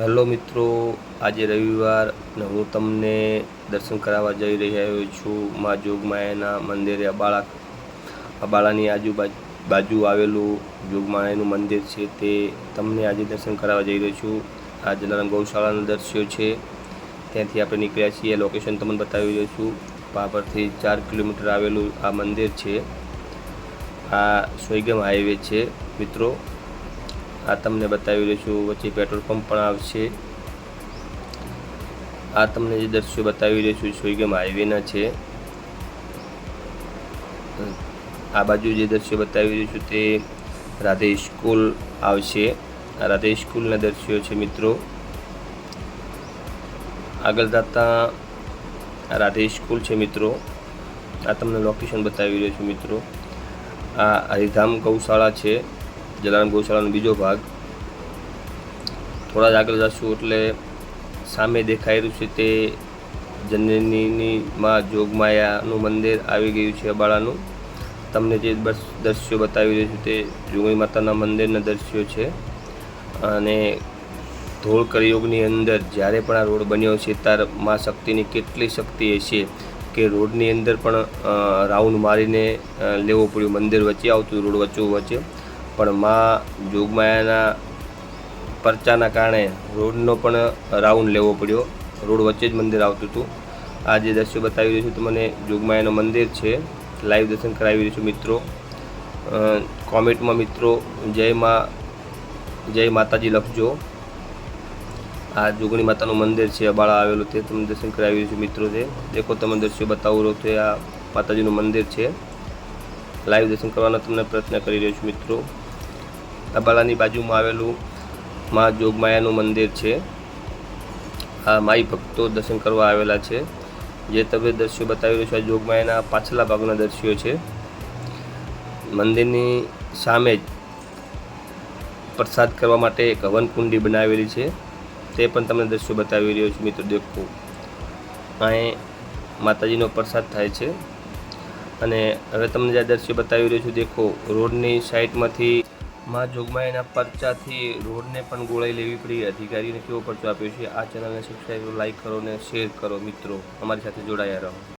Hello મિત્રો, આજે રવિવાર અને હું તમને દર્શન કરાવવા જઈ રહ્યો છું મા જોગમાયાના મંદિરે અબાળા અબાળાની આજુબાજુ બાજુ આવેલું જોગમાયાનું મંદિર છે તે તમને આજે દર્શન કરાવવા જઈ રહ્યો છું. આ જલારામ ગૌશાળાના દ્રશ્યો છે. ત્યાંથી આપણે નીકળ્યા છીએ. લોકેશન તમને બતાવી રહ્યો છું. પાપરથી ચાર કિલોમીટર આવેલું આ મંદિર છે. આ સોયગામ હાઈવે છે. મિત્રો આ તમને બતાવી રહ્યો છું, વચ્ચે પેટ્રોલ પંપ પણ આવશે. આ તમને જે દ્રશ્યો બતાવી રહ્યો છું સોઈગમ હાઈવેના છે. આ બાજુ જે દ્રશ્યો બતાવી રહ્યો છું, તે રાધે સ્કૂલ આવશે. આ રાધે સ્કૂલના દ્રશ્યો છે, મિત્રો. આગળ જતા રાધે સ્કૂલ છે, મિત્રો. આ તમને લોકેશન બતાવી રહ્યો છું, મિત્રો. આ હરિધામ ગૌશાળા છે. જલારામ ગૌશાળાનો બીજો ભાગ. થોડા જ આગળ જશું એટલે સામે દેખાઈ રહ્યું છે તે જનની માં જોગમાયાનું મંદિર આવી ગયું છે અબાળાનું. તમને જે બસ દ્રશ્યો બતાવી રહ્યું છું તે જોગણી માતાના મંદિરના દ્રશ્યો છે. અને ધોળ કળિયુગની અંદર જ્યારે પણ આ રોડ બન્યો છે ત્યારે મા શક્તિની કેટલી શક્તિ હશે કે રોડની અંદર પણ રાઉન્ડ મારીને લેવો પડ્યું. મંદિર વચ્ચે આવતું, રોડ વચ્ચો, વચ્ચે. પણ મા જોગમાયાના પરચાના કારણે રોડનો પણ રાઉન્ડ લેવો પડ્યો. રોડ વચ્ચે જ મંદિર આવતું હતું. આ જે દ્રશ્યો બતાવી રહ્યું છું તો મને જોગમાયાનું મંદિર છે. લાઈવ દર્શન કરાવી રહ્યું છું મિત્રો. કોમેન્ટમાં મિત્રો, જય મા, જય માતાજી લખજો. આ જોગણી માતાનું મંદિર છે અબાળા આવેલું તે તમને દર્શન કરાવી રહ્યું છું મિત્રો છે દેખો તમે દ્રશ્યો બતાવું રહ્યો છે આ માતાજીનું મંદિર છે. લાઈવ દર્શન કરવાનો તમને પ્રયત્ન કરી રહ્યો છું મિત્રો. અબાલાની બાજુમાં આવેલું મા જોગમાયાનું મંદિર છે. આ માઈ ભક્તો દર્શન કરવા આવેલા છે. જે તમે દ્રશ્યો બતાવી રહ્યો છે, આ જોગમાયાના પાછલા ભાગના દ્રશ્યો છે. મંદિરની સામે જ પ્રસાદ કરવા માટે એક હવન કુંડી બનાવેલી છે. તે પણ તમને દ્રશ્યો બતાવી રહ્યો છું, મિત્રો, દેખો. અહીં માતાજીનો પ્રસાદ થાય છે. અને હવે તમને જે દ્રશ્ય બતાવી રહ્યો છું, દેખો, રોડની સાઈડમાંથી માં જોગમાયાના પરચાથી રોડને પણ ગોળાઈ લેવી પડી. અધિકારીને કેવો પરચો આપ્યો છે? આ ચેનલને સબસ્ક્રાઈબ લાઈક કરો અને શેર કરો મિત્રો. અમારી સાથે જોડાયા રહો.